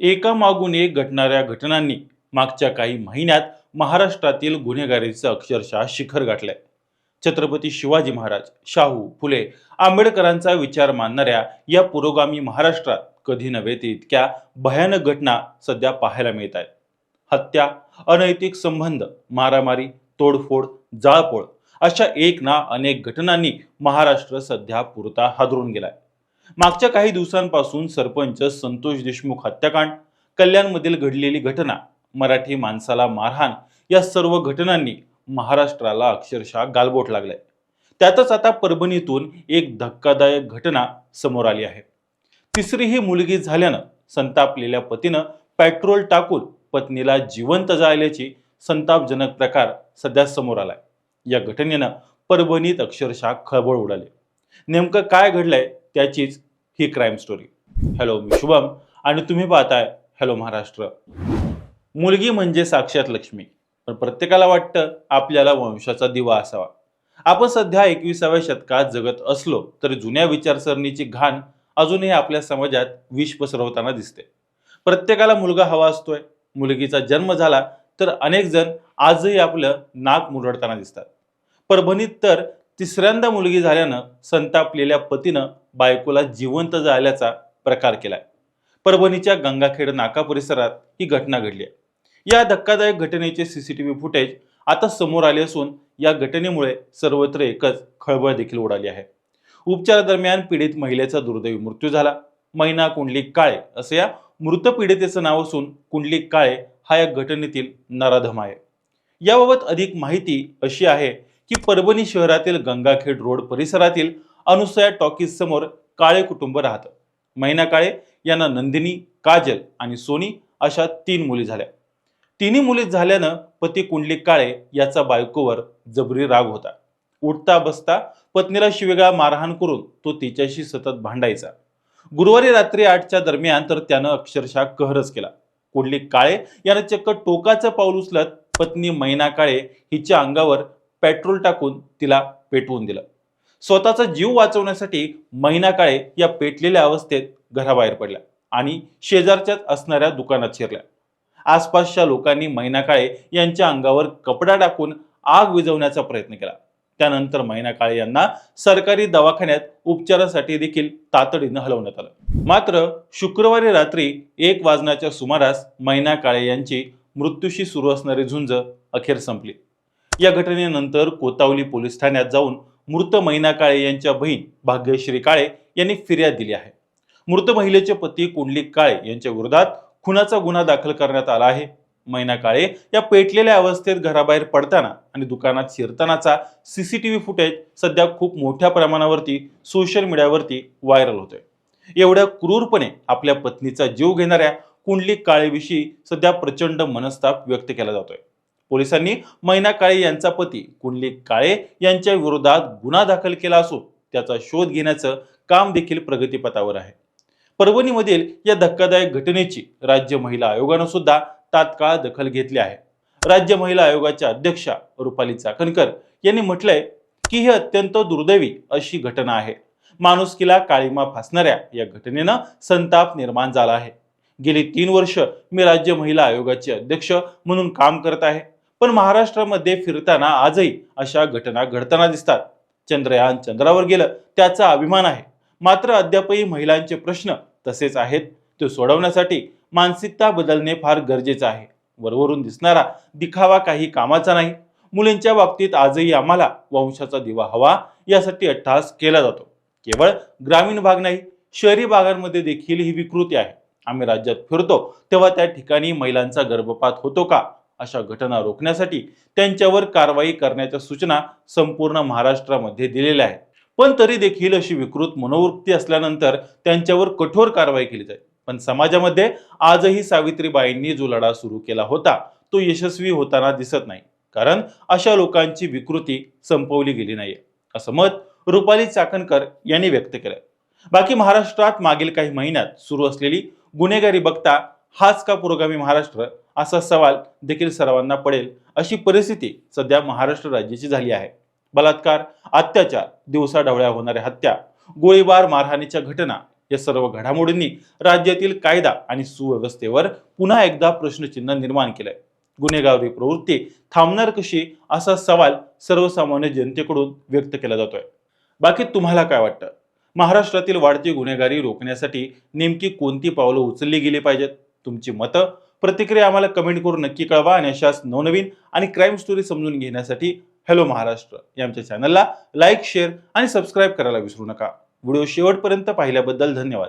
एकामागून एक घटणाऱ्या घटनांनी मागच्या काही महिन्यात महाराष्ट्रातील गुन्हेगारीचं अक्षरशः शिखर गाठलंय. छत्रपती शिवाजी महाराज शाहू फुले आंबेडकरांचा विचार मानणाऱ्या या पुरोगामी महाराष्ट्रात कधी नव्हे ते इतक्या भयानक घटना सध्या पाहायला मिळत आहेत हत्या अनैतिक संबंध मारामारी तोडफोड जाळपोळ अशा एक ना अनेक घटनांनी महाराष्ट्र सध्या पुरता हादरून गेलाय. मागच्या काही दिवसांपासून सरपंच संतोष देशमुख हत्याकांड कल्याणमधील घडलेली घटना मराठी माणसाला मारहाण या सर्व घटनांनी महाराष्ट्राला अक्षरशः गालबोट लागलाय. त्यातच आता परभणीतून एक धक्कादायक घटना समोर आली आहे. तिसरी ही मुलगी झाल्यानं संतापलेल्या पतीनं पेट्रोल टाकून पत्नीला जिवंत जाळल्याची संतापजनक प्रकार सध्या समोर आलाय. या घटनेनं परभणीत अक्षरशः खळबळ उडाली. नेमकं काय घडलंय? त्याचीच ही क्राईम स्टोरी हॅलो मी शुभम आणि तुम्ही पाहताय हॅलो महाराष्ट्र. मुलगी म्हणजे साक्षात लक्ष्मी. पण प्रत्येकाला वाटतं आपल्याला वंशाचा दिवा असावा. आपण सध्या एकविसाव्या शतकात जगत असलो तरी जुन्या विचारसरणीची घाण अजूनही आपल्या समाजात विष पसरवताना दिसते. प्रत्येकाला मुलगा हवा असतोय. मुलगीचा जन्म झाला तर अनेक जण आजही आपलं नाक मुरडताना दिसतात. परभणीत तर तिसऱ्यांदा मुलगी झाल्यानं संतापलेल्या पतीनं बायकोला जिवंत जाळल्याचा प्रकार केलाय. परभणीच्या गंगाखेड नाका परिसरात ही घटना घडली आहे. या धक्कादायक घटनेचे सीसीटीव्ही फुटेज आता समोर आले असून या घटनेमुळे सर्वत्र एकच खळबळ देखील उडाली आहे. उपचारादरम्यान पीडित महिलेचा दुर्दैवी मृत्यू झाला. मैना कुंडलिक काळे असं या मृत पीडितेचं नाव असून कुंडलिक काळे हा या घटनेतील नराधम आहे. याबाबत अधिक माहिती अशी आहे की परभणी शहरातील गंगाखेड रोड परिसरातील अनुसया टॉकीज समोर काळे कुटुंब राहतं. महिना काळे यांना नंदिनी काजल आणि सोनी अशा तीन मुली झाल्या. तिन्ही मुली झाल्यानं पती कुंडलिक काळे याचा बायकोवर जबरी राग होता. उठता बसता पत्नीला शिवेगाळा मारहाण करून तो तिच्याशी सतत भांडायचा. गुरुवारी रात्री आठच्या दरम्यान तर त्यानं अक्षरशः कहरच केला. कुंडलिक काळे यानं चक्क टोकाचं पाऊल उचलत पत्नी मैना काळे हिच्या अंगावर पेट्रोल टाकून तिला पेटवून दिलं. स्वतःचा जीव वाचवण्यासाठी महिना काळे या पेटलेल्या अवस्थेत घराबाहेर पडल्या आणि शेजारच्याच असणाऱ्या दुकानात शिरल्या. आसपासच्या लोकांनी महिना काळे यांच्या अंगावर कपडा टाकून आग विझवण्याचा प्रयत्न केला. त्यानंतर महिना काळे यांना सरकारी दवाखान्यात उपचारासाठी देखील तातडीनं हलवण्यात आलं. मात्र शुक्रवारी रात्री एक वाजण्याच्या सुमारास महिना काळे यांची मृत्यूशी सुरू असणारी झुंज अखेर संपली. या घटनेनंतर कोतावली पोलीस ठाण्यात जाऊन मृत मैना काळे यांच्या बहीण भाग्यश्री काळे यांनी फिर्याद दिली आहे. मृत महिलेचे पती कुंडलिक काळे यांच्या विरोधात खुनाचा गुन्हा दाखल करण्यात आला आहे. मैना काळे या पेटलेल्या अवस्थेत घराबाहेर पडताना आणि दुकानात शिरतानाचा सीसीटीव्ही फुटेज सध्या खूप मोठ्या प्रमाणावरती सोशल मीडियावरती व्हायरल होतोय. एवढ्या क्रूरपणे आपल्या पत्नीचा जीव घेणाऱ्या कुंडलिक काळेविषयी सध्या प्रचंड मनस्ताप व्यक्त केला जातोय. पोलिसांनी मैना काळे यांचा पती कुंडलिक काळे यांच्या विरोधात गुन्हा दाखल केला असून त्याचा शोध घेण्याचं काम देखील प्रगतीपथावर आहे. परभणीमधील या धक्कादायक घटनेची राज्य महिला आयोगानं सुद्धा तात्काळ दखल घेतली आहे. राज्य महिला आयोगाच्या अध्यक्षा रुपाली चाकणकर यांनी म्हटलंय की ही अत्यंत दुर्दैवी अशी घटना आहे. माणुसकीला काळीमा फासणाऱ्या या घटनेनं संताप निर्माण झाला आहे. गेली तीन वर्ष मी राज्य महिला आयोगाचे अध्यक्ष म्हणून काम करत आहे. पण महाराष्ट्रामध्ये फिरताना आजही अशा घटना घडताना दिसतात. चंद्रयान चंद्रावर गेलं त्याचा अभिमान आहे. मात्र अद्यापही महिलांचे प्रश्न तसेच आहेत. ते सोडवण्यासाठी मानसिकता बदलणे फार गरजेचं आहे. वरवरून दिसणारा दिखावा काही कामाचा नाही. मुलींच्या बाबतीत आजही आम्हाला वंशाचा दिवा हवा यासाठी अट्टहास केला जातो. केवळ ग्रामीण भाग नाही शहरी भागांमध्ये देखील ही विकृती आहे. आम्ही राज्यात फिरतो तेव्हा त्या ठिकाणी महिलांचा गर्भपात होतो का? अशा घटना रोखण्यासाठी त्यांच्यावर कारवाई करण्याच्या सूचना संपूर्ण महाराष्ट्रामध्ये दिलेल्या आहेत. पण तरी देखील अशी विकृत मनोवृत्ती असल्यानंतर त्यांच्यावर कठोर कारवाई केली जाईल. पण समाजामध्ये आजही सावित्रीबाईंनी जो लढा सुरू केला होता तो यशस्वी होताना दिसत नाही. कारण अशा लोकांची विकृती संपवली गेली नाहीये. असं मत रुपाली चाकणकर यांनी व्यक्त केलं बाकी महाराष्ट्रात मागील काही महिन्यात सुरू असलेली गुन्हेगारी बघता हाच का पुरोगामी महाराष्ट्र? असा सवाल देखील सर्वांना पडेल अशी परिस्थिती सध्या महाराष्ट्र राज्याची झाली आहे. बलात्कार अत्याचार दिवसाढवळ्या होणाऱ्या हत्या गोळीबार मारहाणीच्या घटना या सर्व घडामोडींनी राज्यातील कायदा आणि सुव्यवस्थेवर पुन्हा एकदा प्रश्नचिन्ह निर्माण केलंय. गुन्हेगारी प्रवृत्ती थांबणार कशी असा सवाल सर्वसामान्य जनतेकडून व्यक्त केला जातोय. बाकी तुम्हाला काय वाटतं? महाराष्ट्रातील वाढती गुन्हेगारी रोखण्यासाठी नेमकी कोणती पावलं उचलली गेली पाहिजेत? तुमची मतं प्रतिक्रिया आम्हाला कमेंट करून नक्की कळवा आणि अशाच नवनवीन आणि क्राईम स्टोरी समजून घेण्यासाठी हॅलो महाराष्ट्र या आमच्या चॅनलला लाईक शेअर आणि सबस्क्राईब करायला विसरू नका. व्हिडिओ शेवटपर्यंत पाहिल्याबद्दल धन्यवाद.